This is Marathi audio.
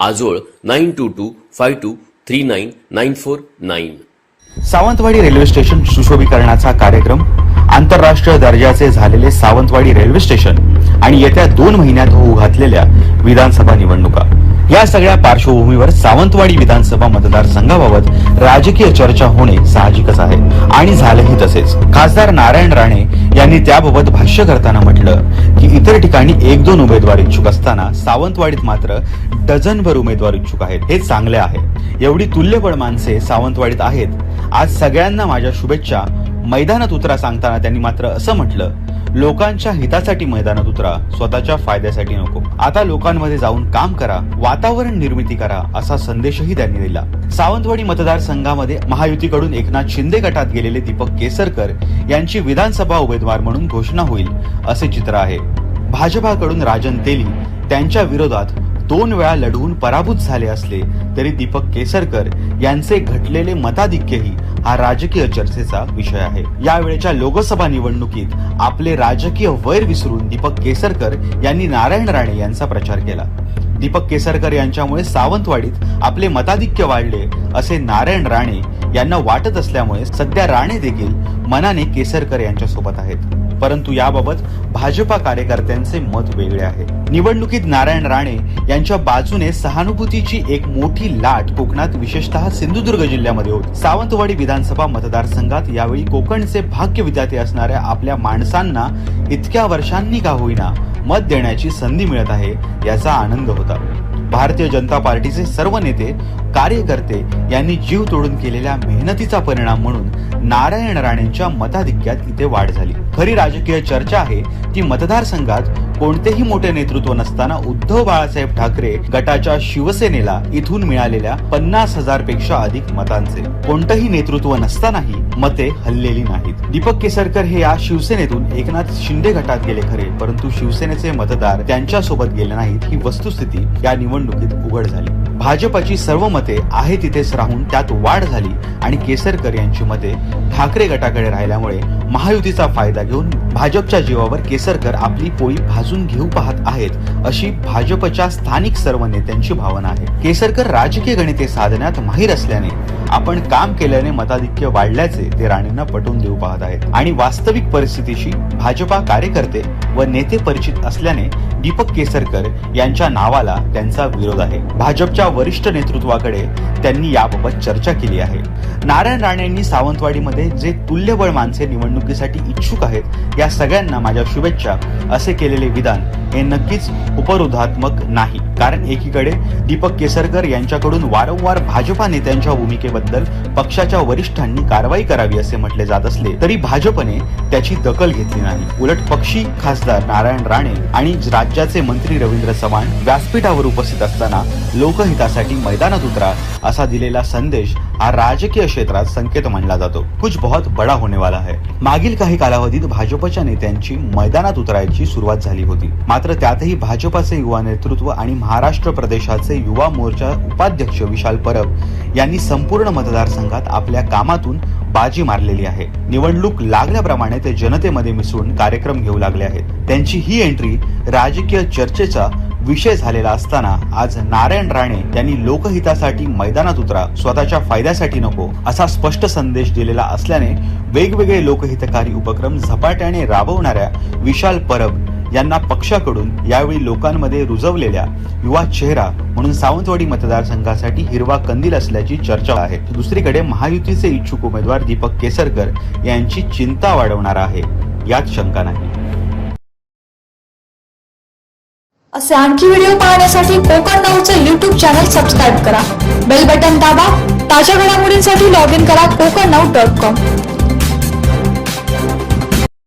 Ajol nine two two five two three nine nine four nine. Sawantwadi railway station सुशोभीकरणाचा कार्यक्रम आंतरराष्ट्रीय दर्जाचे झालेले सावंतवाडी रेल्वे स्टेशन आणि येत्या दोन महिन्यात होऊ घातलेल्या विधानसभा निवडणुका. या सगळ्या पार्श्वभूमीवर सावंतवाडी विधानसभा मतदारसंघाबाबत राजकीय चर्चा होणे साहजिकच आहे. आणि झालंही तसेच. खासदार नारायण राणे यांनी त्याबाबत भाष्य करताना म्हटलं की इतर ठिकाणी एक दोन उमेदवार इच्छुक असताना सावंतवाडीत मात्र डझनभर उमेदवार इच्छुक आहेत. हे चांगले आहे. एवढी तुल्यबळ माणसे सावंतवाडीत आहेत. आज सगळ्यांना माझ्या शुभेच्छा. मैदानात उतरा सांगताना त्यांनी मात्र असं म्हटलं लोकांच्या हितासाठी मैदानात उतरा स्वतःच्या फायद्यासाठी नको. आता लोकांमध्ये जाऊन काम करा वातावरण निर्मिती करा असा संदेशही त्यांनी दिला. सावंतवाडी मतदारसंघामध्ये महायुतीकडून एकनाथ शिंदे गटात गेलेले दीपक केसरकर यांची विधानसभा उमेदवार म्हणून घोषणा होईल असे चित्र आहे. भाजपाकडून राजन तेली त्यांच्या विरोधात दोन वेळा लढवून पराभूत झाले असले तरी दीपक केसरकर यांचे घटलेले मताधिक्यही हा राजकीय चर्चेचा विषय आहे. यावेळेच्या लोकसभा निवडणुकीत आपले राजकीय वैर विसरून दीपक केसरकर यांनी नारायण राणे यांचा प्रचार केला. दीपक केसरकर यांच्यामुळे सावंतवाडीत आपले मताधिक्य वाढले असे नारायण राणे यांना वाटत असल्यामुळे सध्या राणे देखील मनाने केसरकर यांच्या सोबत आहेत. परंतु याबाबत भाजपा कार्यकर्त्यांचे मत वेगळे आहे. निवडणुकीत नारायण राणे यांच्या बाजूने सहानुभूतीची एक मोठी लाट कोकणात विशेषतः सिंधुदुर्ग जिल्ह्यामध्ये होती. सावंतवाडी विधानसभा मतदारसंघात यावेळी कोकणचे भाग्य विद्यार्थी असणाऱ्या आपल्या माणसांना इतक्या वर्षांनी का होईना मत देण्याची संधी मिळत आहे याचा आनंद होता. भारतीय जनता पार्टीचे सर्व नेते कार्यकर्ते यांनी जीव तोडून केलेल्या मेहनतीचा परिणाम म्हणून नारायण राणेंच्या मताधिक्यात इथे वाढ झाली. खरी राजकीय चर्चा आहे ती मतदारसंघात कोणतेही मोठे नेतृत्व नसताना उद्धव बाळासाहेब ठाकरे गटाच्या शिवसेनेला इथून मिळालेल्या पन्नास हजारपेक्षा अधिक मतांचे. कोणतंही नेतृत्व नसतानाही मते हल्लेली नाहीत. दीपक केसरकर हे या शिवसेनेतून एकनाथ शिंदे गटात गेले खरे परंतु शिवसेनेचे मतदार त्यांच्यासोबत गेले नाहीत ही वस्तुस्थिती या निवडणुकीत उघड झाली. भाजपची सर्व मते आहे तिथेच राहून त्यात वाढ झाली आणि केसरकर यांची मते ठाकरे गटाकडे राहिल्यामुळे महायुतीचा फायदा घेऊन भाजपच्या जीवावर केसरकर आपली पोळी भाजून घेऊ पाहत आहेत अशी भाजपच्या स्थानिक सर्व नेत्यांची भावना आहे. केसरकर राजकीय गणिते साधण्यात माहीर असल्याने आपण काम केल्याने मताधिक्य वाढल्याचे ते राणेंना पटवून देऊ पाहत आहेत. आणि वास्तविक परिस्थितीशी भाजपा कार्यकर्ते व नेते परिचित असल्याने दीपक केसरकर यांच्या नावाला त्यांचा विरोध आहे. भाजपच्या वरिष्ठ नेतृत्वाकडे त्यांनी याबाबत चर्चा केली आहे. नारायण राणेंनी सावंतवाडीमध्ये जे तुल्यबळ माणसे निवडणुकीसाठी इच्छुक आहेत या सगळ्यांना माझ्या शुभेच्छा. असे केलेले विधान हे नक्कीच उपरोधात्मक नाही. कारण एकीकडे दीपक केसरकर यांच्याकडून वारंवार भाजपा नेत्यांच्या भूमिकेबद्दल पक्षाच्या वरिष्ठांनी कारवाई करावी असे म्हटले जात असले तरी भाजपने त्याची दखल घेतली नाही. उलट पक्षी खासदार नारायण राणे आणि राज्याचे मंत्री रवींद्र चव्हाण व्यासपीठावर उपस्थित असताना लोकहितासाठी मैदानात उतरा असा दिलेला संदेश हा राजकीय क्षेत्रात संकेत मानला जातो. कुछ बहुत बडा होने वाला है. मागील काही कालावधीत भाजपच्या नेत्यांची मैदानात उतरायची सुरुवात झाली होती. मात्र त्यातही भाजपचे युवा नेतृत्व आणि महाराष्ट्र प्रदेशाचे युवा मोर्चा उपाध्यक्ष विशाल परब यांनी संपूर्ण मतदारसंघात आपल्या कामातून बाजी मारलेली आहे. निवडणूक लागल्याप्रमाणे ते जनतेमध्ये मिसळून कार्यक्रम घेऊ लागले आहेत. त्यांची ही एंट्री राजकीय चर्चेचा विषय झालेला असताना आज नारायण राणे यांनी लोकहितासाठी मैदानात उतरा स्वतःच्या फायद्यासाठी नको असा स्पष्ट संदेश दिलेला असल्याने वेगवेगळे लोकहितकारी उपक्रम झपाट्याने राबवणाऱ्या विशाल परब यांना पक्षाकडून यावेळी लोकांमध्ये रुजवलेल्या युवा चेहरा म्हणून सावंतवाडी मतदारसंघासाठी हिरवा कंदील असल्याची चर्चा आहे. दुसरीकडे महायुतीचे इच्छुक उमेदवार दीपक केसरकर यांची चिंता वाढवणार आहे. यात शंका नाही. असे आणखी व्हिडिओ पाहण्यासाठी कोकण नऊचं युट्यूब चॅनल सबस्क्राईब करा. बेल बटन दाबा. ताज्या घडामोडींसाठी लॉग इन करा कोकण नऊ डॉट कॉम